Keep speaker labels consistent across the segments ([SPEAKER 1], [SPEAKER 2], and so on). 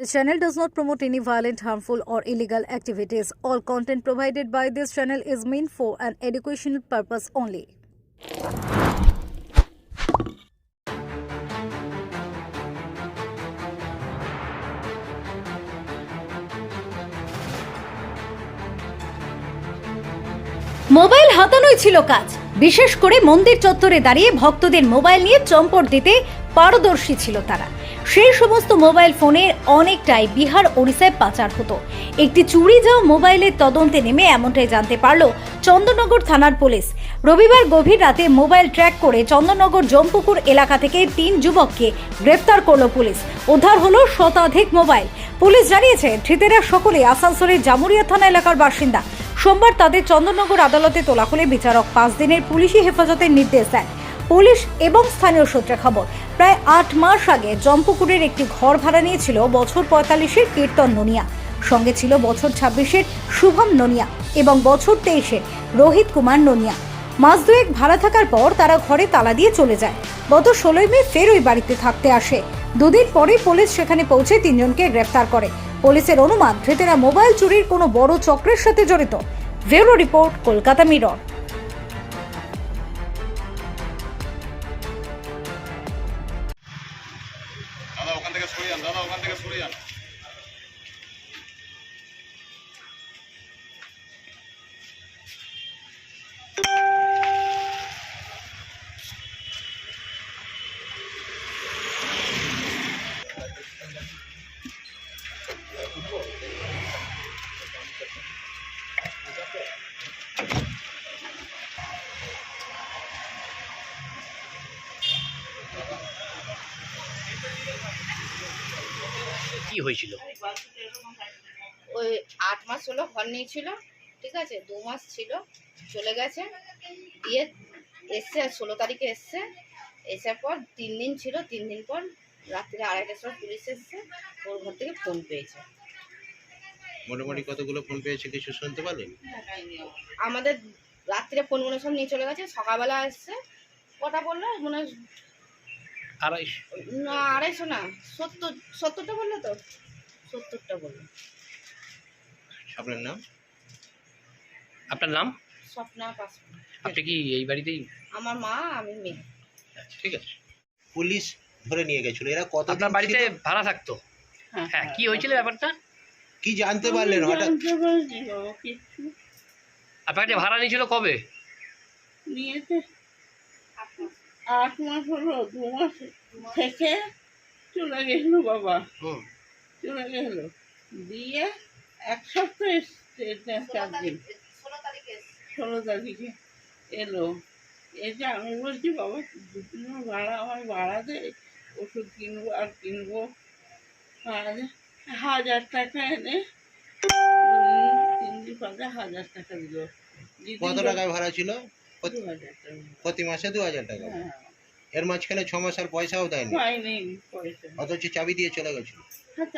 [SPEAKER 1] This channel does not promote any violent, harmful, or illegal activities. All content provided by this channel is meant for an educational purpose only. Mobile হাতানোই ছিল কাজ বিশেষ করে মন্দির চত্বরে দাঁড়িয়ে ভক্তদের mobile নিয়ে চম্পট দিতে পারদর্শী ছিল তারা সেই সমস্ত মোবাইল ফোনের অনেকটাই বিহার ওড়িশায় পাচার হতো। একটি চুরি যাওয়া মোবাইলের তদন্তে নেমে এমনটাই জানতে পারল চন্দননগর থানার পুলিশ। রবিবার গভীর রাতে মোবাইল ট্র্যাক করে চন্দননগর জম্পুকুর এলাকা থেকে তিন যুবককে গ্রেফতার করল পুলিশ। উদ্ধার হলো শতাধিক মোবাইল। পুলিশ জানিয়েছে, ধৃতেরা সকলে আসানসোলের জামুরিয়া থানা এলাকার বাসিন্দা। সোমবার তাদের চন্দননগর আদালতে তোলা হলে বিচারক পাঁচ দিনের পুলিশি হেফাজতের নির্দেশ দেন। পুলিশ এবং স্থানীয় সূত্রে খবর প্রায় আট মাস আগে জম্পুকুরের একটি ঘর ভাড়া নিয়েছিল বছর পঁয়তাল্লিশের কীর্তন ননিয়া। সঙ্গে ছিল বছর ছাব্বিশের শুভম ননিয়া এবং বছর তেইশের রোহিত কুমার ননিয়া। মাস দুয়েক ভাড়া থাকার পর তারা ঘরে তালা দিয়ে চলে যায়। গত ষোলোই মে ফের ওই বাড়িতে থাকতে আসে। দুদিন পরে পুলিশ সেখানে পৌঁছে তিনজনকে গ্রেফতার করে। পুলিশের অনুমান ধৃতেরা মোবাইল চুরির কোনো বড় চক্রের সাথে জড়িত। Bureau report, Kolkata Mirror.
[SPEAKER 2] হয়েছিল?
[SPEAKER 3] ওই আট মাস হলো ঘর নিয়েছিল ঠিক আছে? দু মাস ছিল চলে গেছে। দিয়ে এসছে ষোলো তারিখে এসছে। এসার পর তিন দিন ছিল তিন দিন পর রাত্রে আড়াইটার সময় পুলিশ এসছে ওর ঘর থেকে ফোন পেয়েছে।
[SPEAKER 4] মোটামুটি কতগুলো ফোন পেয়েছে কিছু শুনতে পারলেন?
[SPEAKER 3] আমাদের রাত্রে ফোনগুলো সব নিয়ে চলে গেছে সকালবেলা এসছে। কটা বলল? মনে হয়
[SPEAKER 2] আড়াইশ।
[SPEAKER 3] না আড়াইশো না সত্তর সত্তরটা বলল তো? সত্তরটা বলল।
[SPEAKER 4] আপনার নাম?
[SPEAKER 2] আপনার নাম?
[SPEAKER 3] স্বপ্না পাসপোর্ট।
[SPEAKER 2] আপনি কি এই বাড়িতেই?
[SPEAKER 3] আমার মা আমি মেয়ে।
[SPEAKER 4] ঠিক আছে। পুলিশ ধরে নিয়ে গেছিল এরা কত
[SPEAKER 2] আপনার বাড়িতে ভাড়া থাকতো? হ্যাঁ। কি হয়েছিল ব্যাপারটা?
[SPEAKER 4] কি জানতে পারলেন হঠাৎ?
[SPEAKER 2] আপনার ভাড়া নিয়েছিল কবে?
[SPEAKER 5] নিয়েছে। আট মাস হলো দু মাস থেকে চলে গেল বাবা। চলে গেল। দিয়ে এক সপ্তাহ এসছে চার দিন।
[SPEAKER 3] ষোলো তারিখে
[SPEAKER 5] এলো। এসে আমি বলছি বাবা দু তিন ভাড়া আমার ভাড়া দে ওষুধ কিনবো আর কিনবো। আর হাজার টাকা এনে তিন দিন পরে হাজার টাকা দিল।
[SPEAKER 4] কত টাকায় ভাড়া ছিল?
[SPEAKER 5] টাকা
[SPEAKER 4] প্রতি মাসে দু হাজার টাকা।
[SPEAKER 5] হ্যাঁ।
[SPEAKER 4] এর মাঝখানে ছ মাস আর পয়সাও দেয়নি। অথচ চাবি দিয়ে চলে গেছিল।
[SPEAKER 5] হ্যাঁ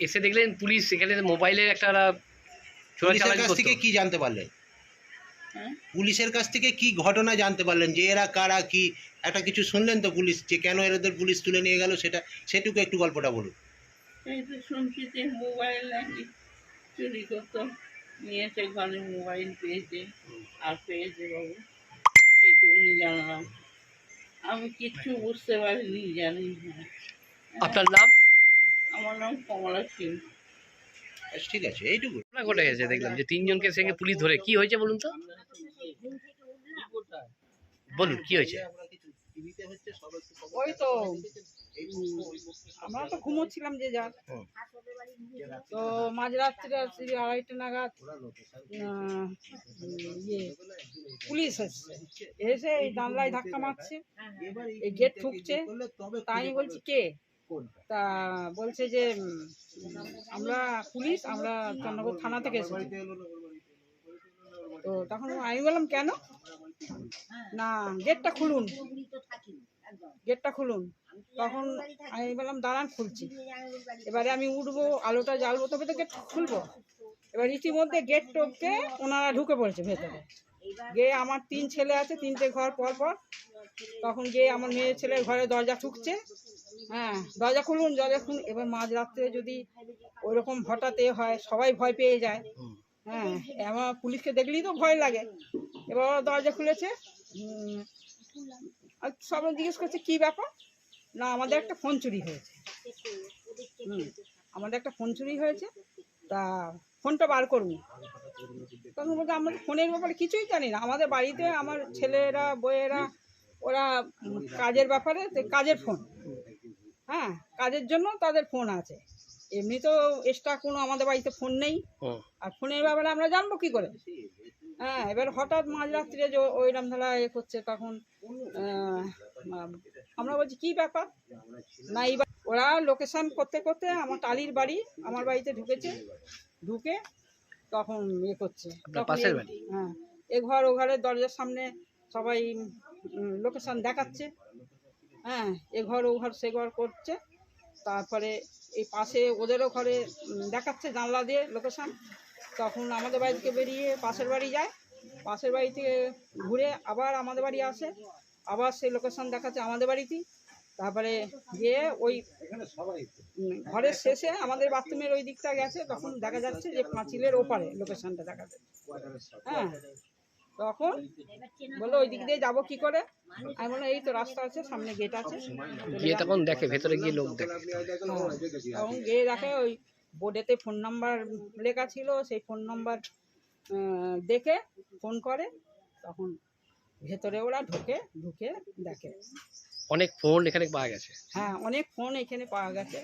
[SPEAKER 2] এসে দেখলেন পুলিশ সেখানে মোবাইলের একটা
[SPEAKER 4] পুলিশের কাছ থেকে কি জানতে পারলেন?
[SPEAKER 5] হ্যাঁ?
[SPEAKER 4] পুলিশের কাছ থেকে কি ঘটনা জানতে পারলেন যে এরা কারা কি? একটা কিছু শুনলেন তো পুলিশ যে কেন এদের পুলিশ তুলে নিয়ে গেল সেটা সেটুকু একটু গল্পটা বলুন।
[SPEAKER 5] এই তো শুনছি যে মোবাইল নাকি চুরি করতো। নিয়েছে ঘরে মোবাইল পেয়েছে আর পেয়েছে বাবু। এইটুকুনি জানলাম। আমি কিচ্ছু বুঝতে পারিনি জানি না।
[SPEAKER 2] আপনার নাম?
[SPEAKER 5] আমার নাম কমলা সিং
[SPEAKER 4] আচ্ছা, ঠিক আছে এইটুকু।
[SPEAKER 2] ঘটনা ঘটে গেছে দেখলাম যে তিনজনকে সঙ্গে পুলিশ ধরে। কি হয়েছে বলুন তো? বলুন কি হয়েছে?
[SPEAKER 6] ওই তো। আমরা তো ঘুমোচ্ছিলাম যে যার।
[SPEAKER 4] হুম।
[SPEAKER 6] তো মাঝরাত্রে রাত্রি আড়াইটা নাগাদ ইয়ে পুলিশ এসছে। এসে এই জানলায় ধাক্কা মারছে। এই গেট ঠুকছে। তাই আমি বলছি কে? তা বলছে যে আমরা পুলিশ আমরা চন্দ্রপুর থানা থেকে এসেছি। তো তখন আমি বললাম কেন? না গেটটা খুলুন। গেটটা খুলুন। তখন আমি বললাম দাঁড়ান খুলছি। এবারে আমি উঠবো আলোটা জ্বালবো তবে তো গেট খুলবো। এবার ইতিমধ্যে গেট টপকে ওনারা ঢুকে পড়েছে ভেতরে। গিয়ে আমার তিন ছেলে আছে তিনটে ঘর পর পর। তখন গিয়ে আমার মেয়ে ছেলে ঘরে দরজা ঠুকছে। হ্যাঁ দরজা খুলুন দরজা খুলুন। এবার মাঝ রাত্রে যদি ওইরকম হঠাৎ এ হয় সবাই ভয় পেয়ে যায়। হ্যাঁ আমার পুলিশকে দেখলেই তো ভয় লাগে। এবার দরজা খুলেছে। সব জিজ্ঞেস করছে কি ব্যাপার? না আমাদের একটা ফোন চুরি হয়েছে। আমাদের একটা ফোন চুরি হয়েছে। তা ফোনটা বার করুন। তখন বলতে আমরা ফোনের ব্যাপারে কিছুই জানি না। আমাদের বাড়িতে আমার ছেলেরা বইয়েরা ওরা কাজের ব্যাপারে কাজের ফোন। হ্যাঁ কাজের জন্য তাদের ফোন আছে। এমনি তো এক্সট্রা কোনো আমাদের বাড়িতে ফোন নেই। আর ফোনের ব্যাপারে আমরা জানব কি করে? হ্যাঁ এবার হঠাৎ মাঝরাত্রে যে ওইরকম ধারা এ করছে তখন আমরা বলছি কি ব্যাপার? না এইবার ওরা লোকেশন করতে করতে আমার টালির বাড়ি আমার বাড়িতে ঢুকেছে। ঢুকে তখন ইয়ে করছে? হ্যাঁ এ ঘর ও ঘরের দরজার সামনে সবাই লোকেশন দেখাচ্ছে। হ্যাঁ এ ঘর ও ঘর সে ঘর করছে। তারপরে এই পাশে ওদেরও ঘরে দেখাচ্ছে জানলা দিয়ে লোকেশন তখন আমাদের বাড়ি থেকে বেরিয়ে পাশের বাড়ি যায়। পাশের বাড়ি থেকে ঘুরে আবার আমাদের বাড়ি আসে। আবার সেই লোকেশন দেখাচ্ছে আমাদের বাড়িতেই। তারপরে গিয়ে ওই ঘরের শেষে আমাদের বাথরুমের ওই দিকটা গেছে তখন দেখা যাচ্ছে যে পাঁচিলের ওপারে লোকেশনটা দেখা যাচ্ছে। হ্যাঁ তখন বলল ওই দিক দিয়ে যাব কি করে? আমি বললাম এই তো রাস্তা আছে সামনে গেট আছে।
[SPEAKER 2] গিয়ে তখন দেখে ভেতরে গিয়ে লোক দেখে।
[SPEAKER 6] হ্যাঁ, তখন গিয়ে দেখে ওই বোর্ডেতে ফোন নাম্বার লেখা ছিল সেই ফোন নাম্বার দেখে ফোন করে তখন ভেতরে ওরা ঢোকে ঢুকে দেখে।
[SPEAKER 2] অনেক ফোন এখানে পাওয়া গেছে?
[SPEAKER 6] হ্যাঁ অনেক ফোন এখানে পাওয়া গেছে।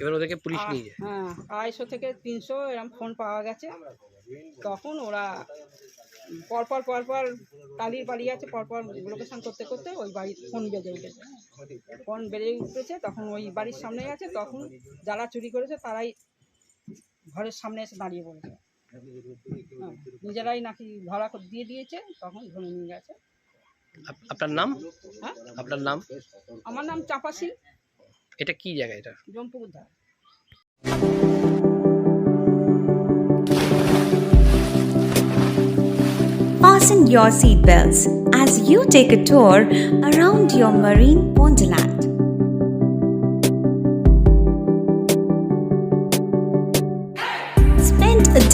[SPEAKER 2] এবার ওদেরকে পুলিশ নিয়ে যায়।
[SPEAKER 6] হ্যাঁ আড়াইশো থেকে তিনশো এরকম ফোন পাওয়া গেছে। তখন ওরা পরপর পরপর টালির বাড়ি আছে পরপর লোকেশন করতে করতে ওই বাড়ি ফোন বেজে উঠেছে। ফোন বেজে উঠেছে তখন ওই বাড়ির সামনে আছে তখন যারা চুরি করেছে তারাই ঘরের সামনে এসে দাঁড়িয়ে পড়েছে। নিজেরাই নাকি ধরা করে দিয়ে দিয়েছে তখন ধরে নিয়ে গেছে।
[SPEAKER 2] আপ- আপনার নাম?
[SPEAKER 6] হ্যাঁ?
[SPEAKER 2] আপনার নাম?
[SPEAKER 6] আমার নাম চাপাসি
[SPEAKER 2] এটা কি জায়গা এটা?
[SPEAKER 6] জম্পুকুর ধার
[SPEAKER 7] Fasten your seatbelts as you take a tour around your marine wonderland.